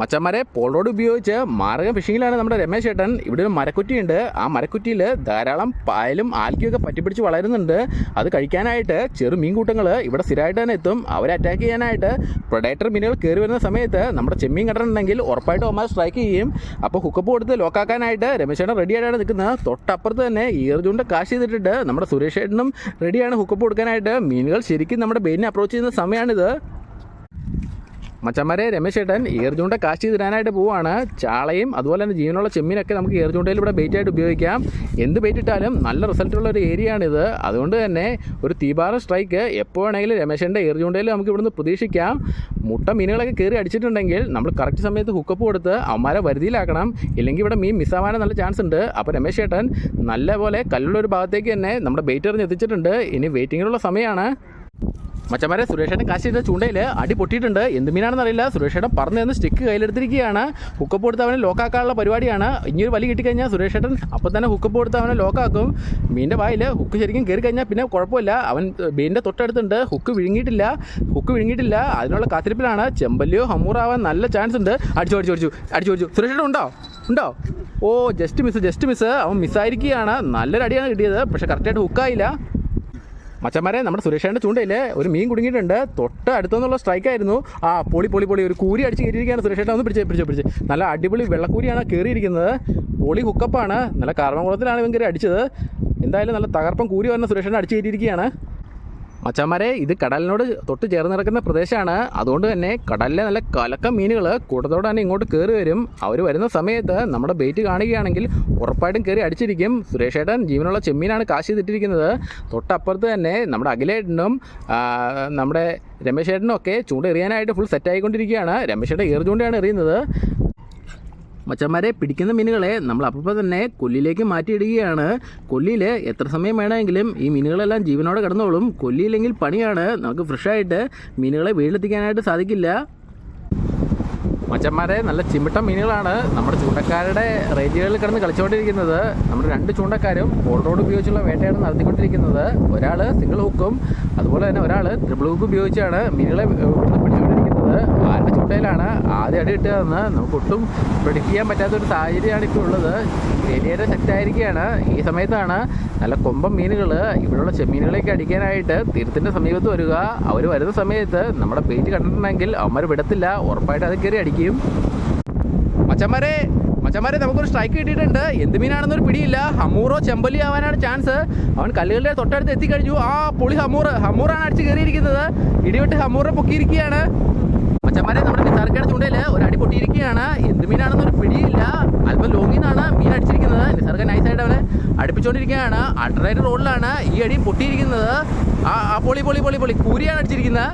മച്ചന്മാരെ pole rod ഉപയോഗിച്ച് മാർഗം ഫിഷിങ്ങിലാണ് നമ്മുടെ രമേശ് ചേട്ടൻ ഇവിടെ ഒരു മരക്കുറ്റിയുണ്ട്. ആ മരക്കുറ്റിയിൽ ധാരാളം പായലും ആൽക്കിയൊക്കെ പറ്റിപ്പിടിച്ച് വളരുന്നുണ്ട്. അത് കഴിക്കാനായിട്ട് ചെറു മീൻകൂട്ടങ്ങൾ ഇവിടെ സ്ഥിരമായിട്ട് തന്നെ എത്തും. അവരെ അറ്റാക്ക് ചെയ്യാനായിട്ട് പ്രൊഡേറ്റർ മീനുകൾ കയറി വരുന്ന സമയത്ത് നമ്മുടെ ചെമ്മീൻ കണ്ടിട്ടുണ്ടെങ്കിൽ ഉറപ്പായിട്ടും അവന്മാർ സ്ട്രൈക്ക് ചെയ്യും. അപ്പോൾ ഹുക്കപ്പ് കൊടുത്ത് ലോക്കാക്കാനായിട്ട് രമേശ് ചേട്ടൻ റെഡി ആയിട്ടാണ് നിൽക്കുന്നത്. തൊട്ടപ്പുറത്ത് തന്നെ ഈർജുണ്ട് കാശ് ചെയ്തിട്ടിട്ട് നമ്മുടെ സുരേഷ് ചേട്ടനും റെഡിയാണ് ഹുക്കപ്പ് കൊടുക്കാനായിട്ട്. മീനുകൾ ശരിക്കും നമ്മുടെ ബെയിനെ അപ്രോച്ച് ചെയ്യുന്ന സമയമാണിത്. മച്ചന്മാരെ രമേശ് ചേട്ടൻ ഏർജൂണ്ട കാശ് ചെയ്തിടാനായിട്ട് പോവാണ്. ചാളയും അതുപോലെ തന്നെ ജീവനുള്ള ചെമ്മീനൊക്കെ നമുക്ക് ഏർജൂണ്ടയിൽ ഇവിടെ ബെയ്റ്റ് ആയിട്ട് ഉപയോഗിക്കാം. എന്ത് ബെയ്റ്റ് ഇട്ടാലും നല്ല റിസൾട്ടുള്ള ഒരു ഏരിയ ആണിത്. അതുകൊണ്ട് തന്നെ ഒരു തീപാറ സ്ട്രൈക്ക് എപ്പോൾ വേണമെങ്കിലും രമേശന്റെ ഏർജൂണ്ടയിൽ നമുക്ക് ഇവിടുന്ന് പ്രതീക്ഷിക്കാം. മുട്ട മീനുകളൊക്കെ കയറി അടിച്ചിട്ടുണ്ടെങ്കിൽ നമ്മൾ കറക്റ്റ് സമയത്ത് ഹുക്കപ്പ് കൊടുത്ത് അവന്മാരെ വരുതിയിലാക്കണം. ഇല്ലെങ്കിൽ ഇവിടെ മീൻ മിസ്സാവാനും നല്ല ചാൻസ് ഉണ്ട്. അപ്പോൾ രമേശ് ചേട്ടൻ നല്ലപോലെ കല്ലുള്ള ഒരു ഭാഗത്തേക്ക് തന്നെ നമ്മുടെ ബെയ്റ്റ് എറിഞ്ഞ് എത്തിച്ചിട്ടുണ്ട്. ഇനി വെയിറ്റിങ്ങിലുള്ള സമയമാണ്. മച്ചന്മാരെ സുരേഷേട്ടൻ കാശ് ചെയ്ത ചൂണ്ടയിൽ അടി പൊട്ടിയിട്ടുണ്ട്. എന്ത് മീനാണെന്ന് അറിയില്ല. സുരേഷേട്ടൻ പറഞ്ഞു തന്ന് സ്റ്റിക്ക് കയ്യിലെടുത്തിരിക്കുകയാണ്. ഹുക്കപ്പ് കൊടുത്ത് അവനെ ലോക്കാക്കാനുള്ള പരിപാടിയാണ്. ഇനിയൊരു വലി കിട്ടിക്കഴിഞ്ഞാൽ സുരേഷേട്ടൻ അപ്പം തന്നെ ഹുക്കപ്പ് കൊടുത്ത് അവനെ ലോക്കാക്കും മീന്റെ വായിൽ ഹുക്ക് ശരിക്കും കയറി കഴിഞ്ഞാൽ പിന്നെ കുഴപ്പമില്ല. അവൻ മീനിന്റെ തൊട്ടടുത്തുണ്ട്. ഹുക്ക് വിഴുങ്ങിയിട്ടില്ല. ഹുക്ക് വിഴുങ്ങിയിട്ടില്ല. അതിനുള്ള കാത്തിരിപ്പിലാണ്. ചെമ്പല്ലിയോ ഹമ്മൂറാവാൻ നല്ല ചാൻസ് ഉണ്ട്. അടിച്ചു അടിച്ചു അടിച്ചു അടിച്ചു അടിച്ചു. സുരേഷേട്ടൻ ഉണ്ടോ? ഉണ്ടോ? ഓ ജസ്റ്റ് മിസ് ജസ്റ്റ് മിസ് അവൻ മിസ്സായിരിക്കുകയാണ് നല്ലൊരു അടിയാണ് കിട്ടിയത്. പക്ഷേ കറക്റ്റായിട്ട് ഹുക്കായില്ല മച്ചന്മാരെ നമ്മുടെ സുരേഷേന്റെ ചൂണ്ടയില്ലേ ഒരു മീൻ കുടുങ്ങിയിട്ടുണ്ട്. തൊട്ട് അടുത്തുനിന്നുള്ള സ്ട്രൈക്ക് ആയിരുന്നു ആ പൊളി പൊളി പൊളി ഒരു കൂരി അടിച്ച് കയറിയിരിക്കുകയാണ് സുരേഷേട്ടൻ. ഒന്ന് പിടിച്ച് പിടിച്ച് പിടിച്ച്. നല്ല അടിപൊളി വെള്ളക്കൂരിയാണ് കയറിയിരിക്കുന്നത്. പൊളി ഹുക്കപ്പാണ്. നല്ല കാർമംകുളത്തിലാണ് ഇവൻ കയറി അടിച്ചത്. എന്തായാലും നല്ല തകർപ്പം കൂരി വന്ന സുരേഷേട്ടൻ അടിച്ച് കയറ്റിയിരിക്കുകയാണ്. മച്ചന്മാരെ ഇത് കടലിനോട് തൊട്ട് ചേർന്ന് കിടക്കുന്ന പ്രദേശമാണ്. അതുകൊണ്ട് തന്നെ കടലിലെ നല്ല കലക്ക മീനുകൾ കൂട്ടത്തോടെ തന്നെ ഇങ്ങോട്ട് കയറി വരും. അവർ വരുന്ന സമയത്ത് നമ്മുടെ ബെയ്റ്റ് കാണുകയാണെങ്കിൽ ഉറപ്പായിട്ടും കയറി അടിച്ചിരിക്കും. സുരേഷേട്ടൻ ജീവനുള്ള ചെമ്മീനാണ് കാശ് ചെയ്തിട്ടിരിക്കുന്നത് തൊട്ടപ്പുറത്ത് തന്നെ നമ്മുടെ അഖിലേട്ടനും നമ്മുടെ രമേശേട്ടനും ഒക്കെ ചൂണ്ട എറിയാനായിട്ട് ഫുൾ സെറ്റ് സെറ്റായിക്കൊണ്ടിരിക്കുകയാണ് രമേശേട്ടൻ ഏർ ചൂണ്ടയാണ് എറിയുന്നത്. മച്ചന്മാരെ പിടിക്കുന്ന മീനുകളെ നമ്മൾ അപ്പോൾ തന്നെ കൊല്ലിയിലേക്ക് മാറ്റിയിടുകയാണ്. കൊല്ലിയിൽ എത്ര സമയം വേണമെങ്കിലും ഈ മീനുകളെല്ലാം ജീവനോടെ കിടന്നോളും. കൊല്ലിയില്ലെങ്കിൽ പണിയാണ്. നമുക്ക് ഫ്രഷായിട്ട് മീനുകളെ വീട്ടിലെത്തിക്കാനായിട്ട് സാധിക്കില്ല. മച്ചന്മാരെ നല്ല ചിമിട്ട മീനുകളാണ് നമ്മുടെ ചൂണ്ടക്കാരുടെ റേഞ്ചുകളിൽ കിടന്ന് കളിച്ചുകൊണ്ടിരിക്കുന്നത്. നമ്മുടെ രണ്ട് ചൂണ്ടക്കാരും ബോൾ റോഡ് ഉപയോഗിച്ചുള്ള വേട്ടയാണ് നടത്തിക്കൊണ്ടിരിക്കുന്നത്. ഒരാൾ സിംഗിൾ ഹുക്കും അതുപോലെ തന്നെ ഒരാൾ ട്രിപ്പിൾ ഹുക്ക് ഉപയോഗിച്ചാണ് മീനുകളെ ഇവിടുന്ന് പിടിച്ചുകൊണ്ടിരിക്കുന്നത് ആരുടെ ചുട്ടയിലാണ് ആദ്യം അടി കിട്ടുകയെന്ന് നമുക്ക് ഒട്ടും പ്രഡിക്റ്റ് ചെയ്യാൻ പറ്റാത്ത ഒരു സാഹചര്യമാണ് ഇപ്പോൾ ഉള്ളത്. വലിയൊരു ശക്തമായിരിക്കുകയാണ്. ഈ സമയത്താണ് നല്ല കൊമ്പം മീനുകൾ ഇവിടെയുള്ള ചെമ്മീനുകളെയൊക്കെ അടിക്കാനായിട്ട് തീരത്തിന്റെ സമീപത്ത് വരിക. അവർ വരുന്ന സമയത്ത് നമ്മുടെ പേറ്റ് കണ്ടിട്ടുണ്ടെങ്കിൽ അവന്മാർ വിടത്തില്ല. ഉറപ്പായിട്ട് അത് കയറി അടിക്കും. മച്ചന്മാരെ മച്ചന്മാരെ നമുക്കൊരു സ്ട്രൈക്ക് കിട്ടിയിട്ടുണ്ട്. എന്ത് മീനാണെന്നൊരു പിടിയില്ല. ഹമ്മൂറോ ചെമ്പലി ആവാനാണ് ചാൻസ് അവൻ കല്ലുകളുടെ തൊട്ടടുത്ത് എത്തിക്കഴിഞ്ഞു. ആ പൊളി ഹമ്മൂർ ഹമ്മൂറാണ് അടിച്ച് കയറിയിരിക്കുന്നത്. ഇടിവിട്ട് ഹമ്മൂറിനെ പൊക്കിയിരിക്കുകയാണ്. മച്ചന്മാരെ നമ്മുടെ നിസാർക്കയുടെ ചൂണ്ടയിൽ ഒരു അടി പൊട്ടിയിരിക്കുകയാണ്. എന്ത് മീനാണെന്നൊരു പിടിയില്ല. അല്പം ലോങ്ങിൽ നിന്നാണ് മീൻ അടിച്ചിരിക്കുന്നത്. നിസാർക്ക നൈസായിട്ട് അവനെ അടുപ്പിച്ചുകൊണ്ടിരിക്കുകയാണ് അൾട്രേറ്റ് റോഡിലാണ് ഈ അടിയും പൊട്ടിയിരിക്കുന്നത്. ആ പൊളി പൊളി പൊളി പൊളി. കൂരിയാണ് അടിച്ചിരിക്കുന്നത്.